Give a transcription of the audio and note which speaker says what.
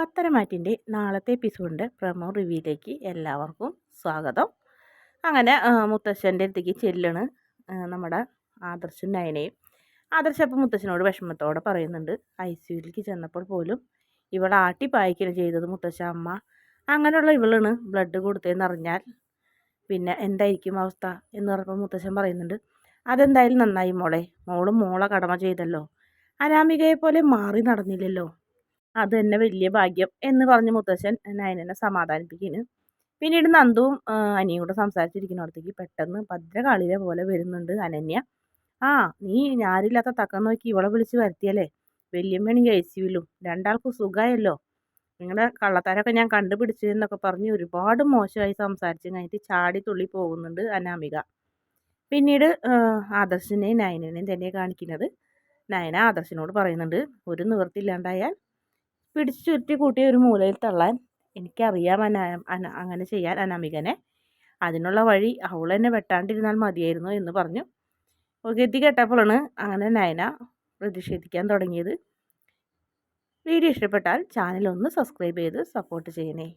Speaker 1: പത്തരമാറ്റിന്റെ നാളത്തെ എപ്പിസോഡിന്റെ പ്രമോ റിവ്യൂയിലേക്ക് എല്ലാവർക്കും സ്വാഗതം. അങ്ങനെ മുത്തശ്ശന്റെ അടുത്തേക്ക് ചെല്ലണ് നമ്മുടെ ആദർശും നയനയും. ആദർശ് അപ്പം മുത്തശ്ശനോട് വിഷമത്തോടെ പറയുന്നുണ്ട് ഐ സിയുലേക്ക് ചെന്നപ്പോൾ പോലും ഇവൾ ആട്ടിപ്പായിക്കണം ചെയ്തത് മുത്തശ്ശ അമ്മ. അങ്ങനെയുള്ള ഇവളാണ് ബ്ലഡ് കൊടുത്തതെന്ന് അറിഞ്ഞാൽ പിന്നെ എന്തായിരിക്കും അവസ്ഥ? എന്ന് പറഞ്ഞപ്പോൾ മുത്തശ്ശൻ പറയുന്നുണ്ട് അതെന്തായാലും നന്നായി മോളെ. മോളും മോളെ കടമ ചെയ്തല്ലോ. അനാമികയെ പോലെ മാറി നടന്നില്ലല്ലോ. അത് തന്നെ വലിയ ഭാഗ്യം എന്ന് പറഞ്ഞ് മുത്തശ്ശൻ നയനനെ സമാധാനിപ്പിക്കുന്നു പിന്നീട് നന്ദുവും അനിയും കൂടെ സംസാരിച്ചിരിക്കുന്നിടത്തേക്ക് പെട്ടെന്ന് ഭദ്രകാളിയെ പോലെ വരുന്നുണ്ട് അനന്യ. ആ നീ ഞാനില്ലാത്ത തക്കം നോക്കി ഇവളെ വിളിച്ച് വരുത്തിയല്ലേ? വല്യമ്മയാണെങ്കിൽ ഐ സിയുലും രണ്ടാൾക്കും സുഖമായല്ലോ. നിങ്ങളുടെ കള്ളത്താരൊക്കെ ഞാൻ കണ്ടുപിടിച്ചു എന്നൊക്കെ പറഞ്ഞ് ഒരുപാട് മോശമായി സംസാരിച്ച് കഴിഞ്ഞിട്ട് ചാടി തുള്ളി പോകുന്നുണ്ട് അനാമിക. പിന്നീട് ആദർശിനെയും നയനനെയും തന്നെ കാണിക്കുന്നത്. നയന ആദർശിനോട് പറയുന്നുണ്ട് ഒരു നിവൃത്തി നിവൃത്തിയില്ലാണ്ടായാൽ പിടിച്ചു ചുരുട്ടി കൂട്ടി ഒരു മൂലയിൽ തള്ളാൻ എനിക്കറിയാം അന അങ്ങനെ ചെയ്യാൻ അനാമികനെ. അതിനുള്ള വഴി അവൾ തന്നെ വെട്ടാണ്ടിരുന്നാൽ മതിയായിരുന്നു എന്ന് പറഞ്ഞു. ഗതി കേട്ടപ്പോഴാണ് അങ്ങനെ നയന പ്രതിഷേധിക്കാൻ തുടങ്ങിയത്. വീഡിയോ ഇഷ്ടപ്പെട്ടാൽ ചാനൽ ഒന്ന് സബ്സ്ക്രൈബ് ചെയ്ത് സപ്പോർട്ട് ചെയ്യണേ.